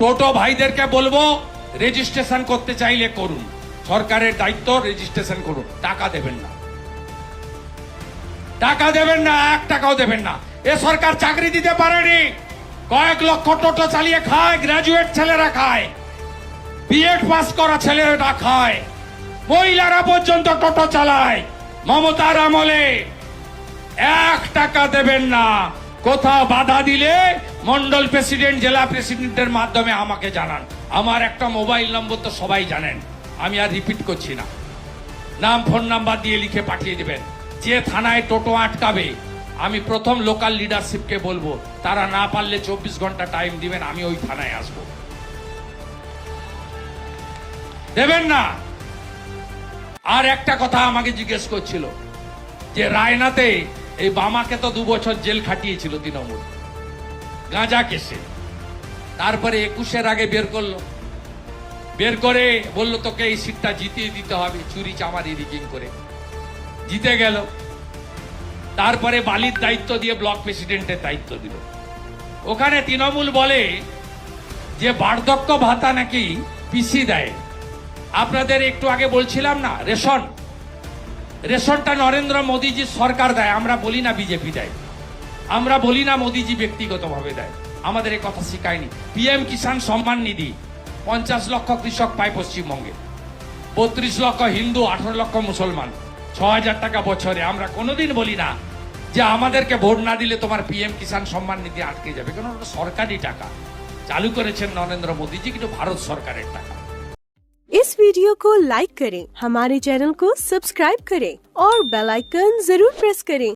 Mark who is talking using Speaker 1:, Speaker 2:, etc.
Speaker 1: টোটো ভাইদেরকে বলব রেজিস্ট্রেশন করতে চাইলে করুন। সরকারের দায়িত্ব রেজিস্ট্রেশন করুন। টাকা দেবেন না। টাকা দেবেন না, এক টাকাও দেবেন না। এ সরকার চাকরি দিতে পারেনি। কয়েক লক্ষ টোটো চালিয়ে খায় গ্রাজুয়েট ছেলেরা খায়। বিএড পাস করা ছেলেরা খায়। মহিলারা পর্যন্ত টোটো চালায়, মমতার আমলে। এক টাকা দেবেন না। কোথাও বাধা দিলে মন্ডল প্রেসিডেন্ট, জেলা প্রেসিডেন্টের মাধ্যমে আমাকে জানান। আমার একটা মোবাইল নম্বর তো সবাই জানেন। আমি আর রিপিট করছি না। নাম, ফোন নাম্বার দিয়ে লিখে পাঠিয়ে দেবেন। যে থানায় টোটো আটকাবে, আমি প্রথম লোকাল লিডারশিপকে বলব। তারা না পারলে চব্বিশ ঘণ্টা টাইম দিবেন, আমি ওই থানায় আসব। দেবেন না? আর একটা কথা আমাকে জিজ্ঞেস করছিল, যে রায়নাতে এই বামাকে তো দু বছর জেল খাটিয়েছিল তৃণমূল। গাঁজা কেসে। তারপরে একুশের আগে বের করল। বের করে বলল, তোকে এই সিটটা জিতিয়ে দিতে হবে। চুরি চামারি রিগিং করে। জিতে গেল। তারপরে বালির দায়িত্ব দিয়ে ব্লক প্রেসিডেন্টের দায়িত্ব দিল। ওখানে তৃণমূল বলে যে, বার্ধক্য ভাতা নাকি পিসি দেয়। আপনাদের একটু আগে বলছিলাম না, রেশন। রেশনটা নরেন্দ্র মোদীজির সরকার দেয়, আমরা বলি না বিজেপি দেয়। আমরা বলি না মোদীজি ব্যক্তিগতভাবে দেয় আমাদের এই কথা শিখায়নি পিএম কিষাণ সম্মান নিধি পঞ্চাশ লক্ষ কৃষক পায় পশ্চিমবঙ্গে বত্রিশ লক্ষ হিন্দু আঠারো লক্ষ মুসলমান ছ হাজার টাকা বছরে আমরা কোনোদিন বলি না যে আমাদেরকে ভোট না দিলে তোমার পিএম কিষাণ সম্মান নিধি আটকে যাবে কারণ ওটা সরকারি টাকা চালু করেছেন নরেন্দ্র মোদীজি কিন্তু ভারত সরকারের টাকা
Speaker 2: इस वीडियो को लाइक करें हमारे चैनल को सब्सक्राइब करें और बेल आइकन जरूर प्रेस करें